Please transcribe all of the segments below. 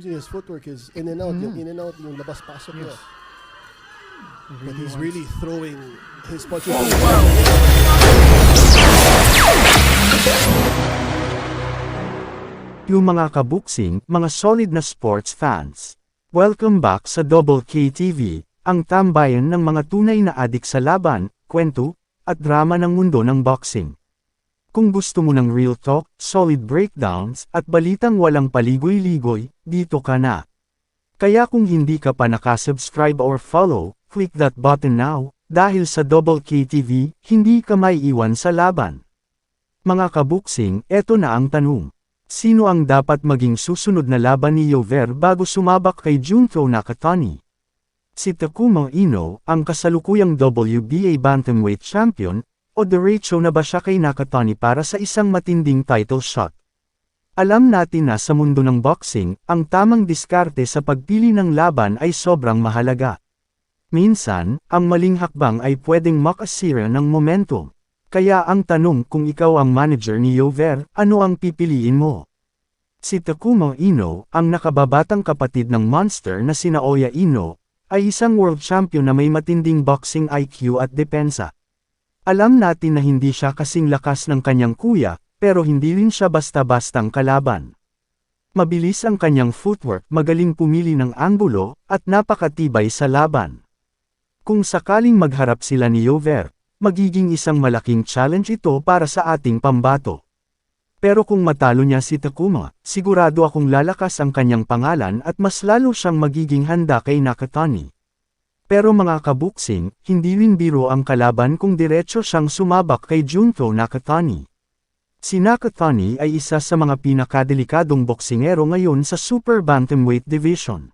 using his footwork, his in and out, yung in and out, yung labas-pasok niya. But he's really throwing his punches. Yung mga kabuksing, mga solid na sports fans. Welcome back sa Double K TV, ang tambayan ng mga tunay na adik sa laban, kwento, at drama ng mundo ng boxing. Kung gusto mo ng real talk, solid breakdowns, at balitang walang paligoy-ligoy, dito ka na. Kaya kung hindi ka pa nakasubscribe or follow, click that button now, dahil sa Double K TV, hindi ka may iwan sa laban. Mga kabuksing, eto na ang tanong. Sino ang dapat maging susunod na laban ni Yover bago sumabak kay Junto Nakatani? Si Takuma Ino, ang kasalukuyang WBA Bantamweight Champion, o derecho na ba siya kay Nakatani para sa isang matinding title shot? Alam natin na sa mundo ng boxing, ang tamang diskarte sa pagpili ng laban ay sobrang mahalaga. Minsan, ang maling hakbang ay pwedeng makasira ng momentum. Kaya ang tanong kung ikaw ang manager ni Yover, ano ang pipiliin mo? Si Takuma Ino, ang nakababatang kapatid ng monster na sina Oya Ino, ay isang world champion na may matinding boxing IQ at depensa. Alam natin na hindi siya kasing lakas ng kanyang kuya, pero hindi rin siya basta-bastang kalaban. Mabilis ang kanyang footwork, magaling pumili ng anggulo, at napakatibay sa laban. Kung sakaling magharap sila ni Yover, magiging isang malaking challenge ito para sa ating pambato. Pero kung matalo niya si Takuma, sigurado akong lalakas ang kanyang pangalan at mas lalo siyang magiging handa kay Nakatani. Pero mga kabuksing, hindi rin biro ang kalaban kung diretso siyang sumabak kay Junto Nakatani. Si Nakatani ay isa sa mga pinakadelikadong boksingero ngayon sa Super Bantamweight Division.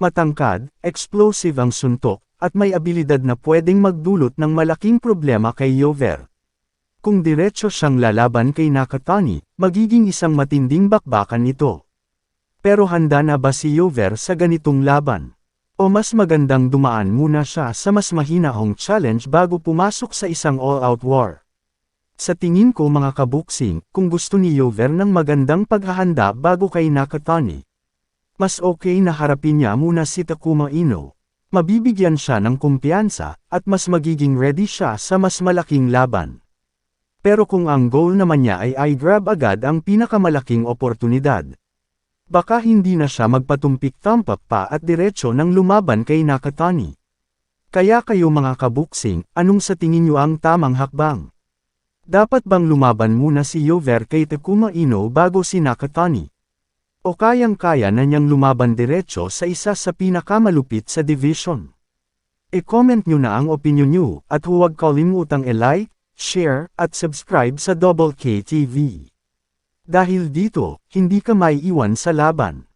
Matangkad, explosive ang suntok, at may abilidad na pwedeng magdulot ng malaking problema kay Yover. Kung diretso siyang lalaban kay Nakatani, magiging isang matinding bakbakan ito. Pero handa na ba si Yover sa ganitong laban? O mas magandang dumaan muna siya sa mas mahinahong challenge bago pumasok sa isang all-out war? Sa tingin ko mga kabuksing, kung gusto ni Yover ng magandang paghahanda bago kay Nakatani, mas okay na harapin niya muna si Takuma Ino. Mabibigyan siya ng kumpiyansa, at mas magiging ready siya sa mas malaking laban. Pero kung ang goal naman niya ay i-grab agad ang pinakamalaking oportunidad, baka hindi na siya magpatumpik tampak pa at diretso ng lumaban kay Nakatani. Kaya kayo mga kabuksing, anong sa tingin niyo ang tamang hakbang? Dapat bang lumaban muna si Yover kay Takuma Ino bago si Nakatani? O kayang-kaya na niyang lumaban diretso sa isa sa pinakamalupit sa division. E-comment nyo na ang opinion nyo at huwag kalimutang i-like, share, at subscribe sa Double K TV. Dahil dito, hindi ka maiiwan sa laban.